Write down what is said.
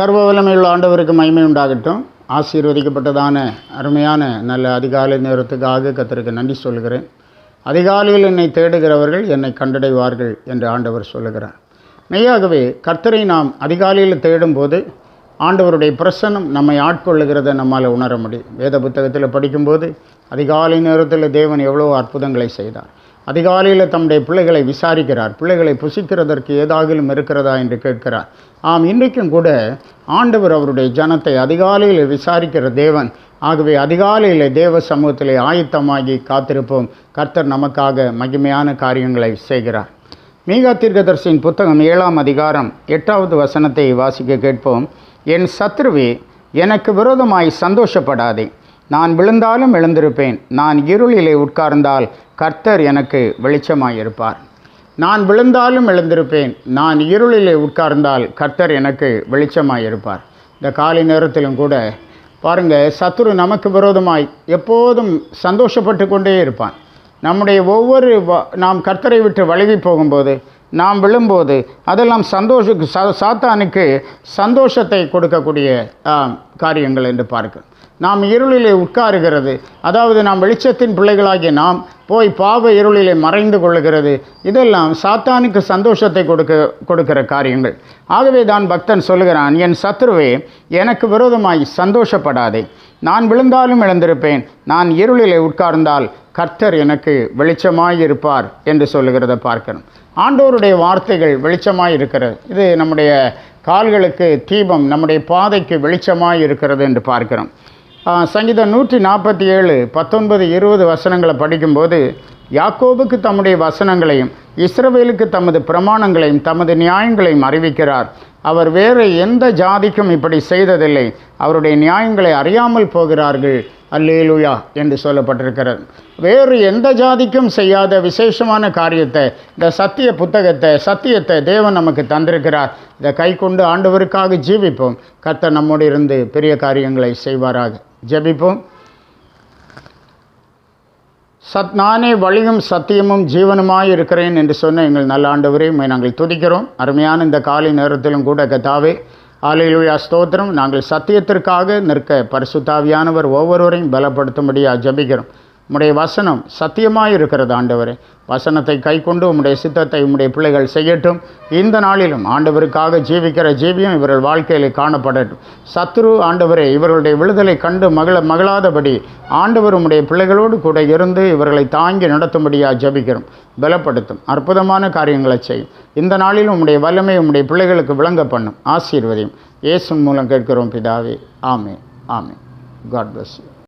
சர்வ வல்லமையுள்ள ஆண்டவருக்கு மகிமை உண்டாகட்டும். ஆசீர்வதிக்கப்பட்டதான அருமையான நல்ல அதிகாலை நேரத்துக்காக கத்தருக்கு நன்றி சொல்கிறேன் அதிகாலையில் என்னை தேடுகிறவர்கள் என்னை கண்டடைவார்கள் என்று ஆண்டவர் சொல்லுகிறார். மெய்யாகவே கர்த்தரை நாம் அதிகாலையில் தேடும்போது ஆண்டவருடைய பிரசனம் நம்மை ஆட்கொள்ளுகிறத நம்மால் உணர முடியும். வேத புத்தகத்தில் படிக்கும்போது அதிகாலை நேரத்தில் தேவன் எவ்வளோ அற்புதங்களை செய்தார். அதிகாலையில் தம்முடைய பிள்ளைகளை விசாரிக்கிறார். பிள்ளைகளை புசிக்கிறதற்கு ஏதாகிலும் இருக்கிறதா என்று கேட்கிறார். ஆம் இன்றைக்கும் கூட ஆண்டவர் அவருடைய ஜனத்தை அதிகாலையில் விசாரிக்கிற தேவன். ஆகவே அதிகாலையில் தேவ சமூகத்திலே ஆயத்தமாகி காத்திருப்போம். கர்த்தர் நமக்காக மகிமையான காரியங்களை செய்கிறார். மீகா தீர்க்கதர்சியின் புத்தகம் ஏழாம் அதிகாரம் எட்டாவது வசனத்தை வாசிக்க கேட்போம். என் சத்ருவே எனக்கு விரோதமாய் சந்தோஷப்படாதே. நான் விழுந்தாலும் எழுந்திருப்பேன். நான் இருளிலே உட்கார்ந்தால் கர்த்தர் எனக்கு வெளிச்சமாயிருப்பார். நான் விழுந்தாலும் எழுந்திருப்பேன். நான் இருளிலே உட்கார்ந்தால் கர்த்தர் எனக்கு வெளிச்சமாயிருப்பார். இந்த காலை நேரத்திலும் கூட பாருங்கள் சத்துரு நமக்கு விரோதமாய் எப்போதும் சந்தோஷப்பட்டு கொண்டே இருப்பான். நம்முடைய ஒவ்வொரு வ- நாம் கர்த்தரை விட்டு வழுவி போகும்போது நாம் விழும்போது அதெல்லாம் சந்தோஷ சா- சாத்தானுக்கு சந்தோஷத்தை கொடுக்கக்கூடிய காரியங்கள் என்று பார்க்க நாம் இருளிலே உட்காருகிறது. அதாவது நாம் வெளிச்சத்தின் பிள்ளைகளாகிய நாம் போய் பாவ இருளிலே மறைந்து கொள்ளுகிறது. இதெல்லாம் சாத்தானுக்கு சந்தோஷத்தை கொடுக்க கொடுக்கிற காரியங்கள். ஆகவே தான் பக்தன் சொல்லுகிறான் என் சத்ருவே எனக்கு விரோதமாய் சந்தோஷப்படாதே. நான் விழுந்தாலும் இழந்திருப்பேன் நான் இருளிலே உட்கார்ந்தால் கர்த்தர் எனக்கு வெளிச்சமாய் இருப்பார் என்று சொல்லுகிறத பார்க்கணும் ஆண்டோருடைய வார்த்தைகள் வெளிச்சமாய் இருக்கிறது இது நம்முடைய கால்களுக்கு தீபம் நம்முடைய பாதைக்கு வெளிச்சமாய் இருக்கிறது என்று பார்க்கிறோம். சங்கீதம் நூற்றி நாற்பத்தி ஏழு பத்தொன்பது இருபது வசனங்களை படிக்கும்போது யாக்கோபுக்கு தம்முடைய வசனங்களையும் இஸ்ரவேலுக்கு தமது பிரமாணங்களையும் தமது நியாயங்களையும் அறிவிக்கிறார். அவர் வேறு எந்த ஜாதிக்கும் இப்படி செய்ததில்லை. அவருடைய நியாயங்களை அறியாமல் போகிறார்கள். அல்லேலுயா என்று சொல்லப்பட்டிருக்கிறது. வேறு எந்த ஜாதிக்கும் செய்யாத விசேஷமான காரியத்தை இந்த சத்திய புத்தகத்தை சத்தியத்தை தேவன் நமக்கு தந்திருக்கிறார். இதை கை கொண்டு ஆண்டவருக்காக ஜீவிப்போம். கர்த்தர் நம்மோடு இருந்து பெரிய காரியங்களை செய்வாராக. ஜெபிப்போம். சத் நானே வழியும் சத்தியமும் ஜீவனுமாய் இருக்கிறேன் என்று சொன்ன எங்கள் நல்ல ஆண்டவரையும் நாங்கள் துதிக்கிறோம். அருமையான இந்த காலை நேரத்திலும் கூட கத்தாவே ஆலையிலுயா ஸ்தோத்திரம். நாங்கள் சத்தியத்திற்காக நிற்க பரிசுத்தாவியானவர் ஒவ்வொருவரையும் பலப்படுத்தும்படியாக ஜெபிக்கிறோம். உம்முடைய வசனம் சத்தியமாய் இருக்கிறது ஆண்டவரே. வசனத்தை கை கொண்டு உம்முடைய சித்தத்தை உம்முடைய பிள்ளைகள் செய்யட்டும். இந்த நாளிலும் ஆண்டவருக்காக ஜீவிக்கிற ஜீவியம் இவர்கள் வாழ்க்கையில் காணப்படட்டும். சத்ரு ஆண்டவரே இவர்களுடைய விடுதலை கண்டு மகள மகளாதபடி ஆண்டவர் உம்முடைய பிள்ளைகளோடு கூட இருந்து இவர்களை தாங்கி நடத்தும்படியாக ஜபிக்கிறோம். பலப்படுத்தும். அற்புதமான காரியங்களை செய்யும். இந்த நாளிலும் உம்முடைய வல்லமை உம்முடைய பிள்ளைகளுக்கு விளங்க பண்ணும். ஆசீர்வதியும். இயேசு மூலம் கேட்கிறோம் பிதாவே. ஆமே ஆமே காட் பிளஸ் யூ